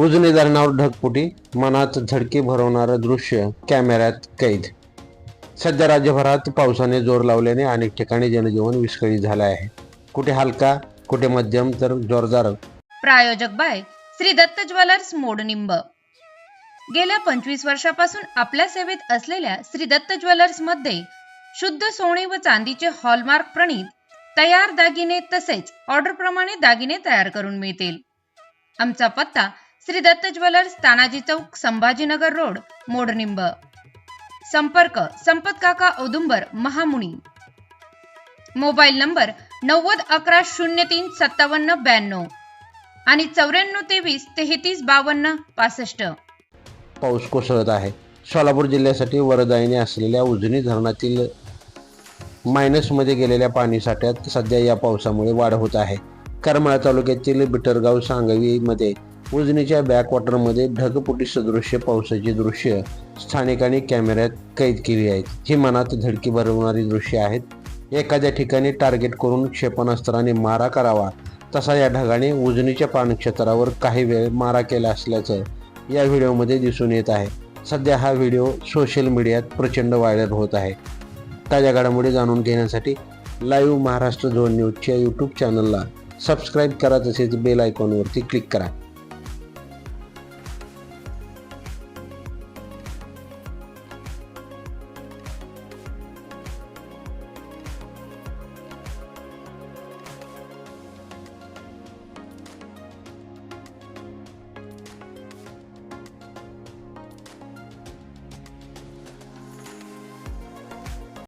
उजनी धरणावर ढगपुटी मनात झडके भरवणारं दृश्य कॅमेऱ्यात कैद. सध्या राज्यभरात पावसाने जोर लावल्याने अनेक ठिकाणी जनजीवन विस्कळीत झालं आहे. कुठे हलका कुठे मध्यम तर जोरदार. प्रायोजक बाय श्री दत्त ज्वेलर्स मोडनिंब गेल्या पंचवीस वर्षापासून आपल्या सेवेत असलेल्या श्री दत्त ज्वेलर्समध्ये शुद्ध सोने व चांदीचे हॉलमार्क प्रणीत तयार दागिने तसेच ऑर्डर प्रमाणे दागिने तयार करून मिळतील. आमचा पत्ता श्री दत्त ज्वेलर्स तानाजी चौक संभाजीनगर रोड मोडनिंब. संपर्क संपत काका औदुंबर महामुनी. मोबाईल नंबर नव्वद अकरा शून्य तीन सत्तावन्न ब्याण्णव. आणि चौऱ्याण्णव तेवीस तेहतीस बावन्न पासष्ट. पाऊस कोसळत आहे. सोलापूर जिल्ह्यासाठी वरदायीने असलेल्या उजनी धरणातील मायनसमध्ये गेलेल्या पाणीसाठ्यात सध्या या पावसामुळे वाढ होत आहे. करमाळा तालुक्यातील बिटरगाव सांगवीमध्ये उजनीच्या बॅकवॉटरमध्ये ढगपुटी सदृश्य पावसाची दृश्य स्थानिकांनी कॅमेऱ्यात कैद केली आहेत. ही मनात धडकी भरवणारी दृश्य आहेत. एखाद्या ठिकाणी टार्गेट करून क्षेपणास्त्राने मारा करावा तसा या ढगाने उजनीच्या पाणक्षेत्रावर काही वेळ मारा केला असल्याचं या व्हिडिओमध्ये दिसून येत आहे. सध्या हा व्हिडिओ सोशल मीडियात प्रचंड व्हायरल होत आहे. ताज्या घडामोडी जाणून घेण्यासाठी लाईव्ह महाराष्ट्र झोन न्यूजच्या यूट्यूब चॅनलला सबस्क्राईब करा तसेच बेल आयकॉनवरती क्लिक करा.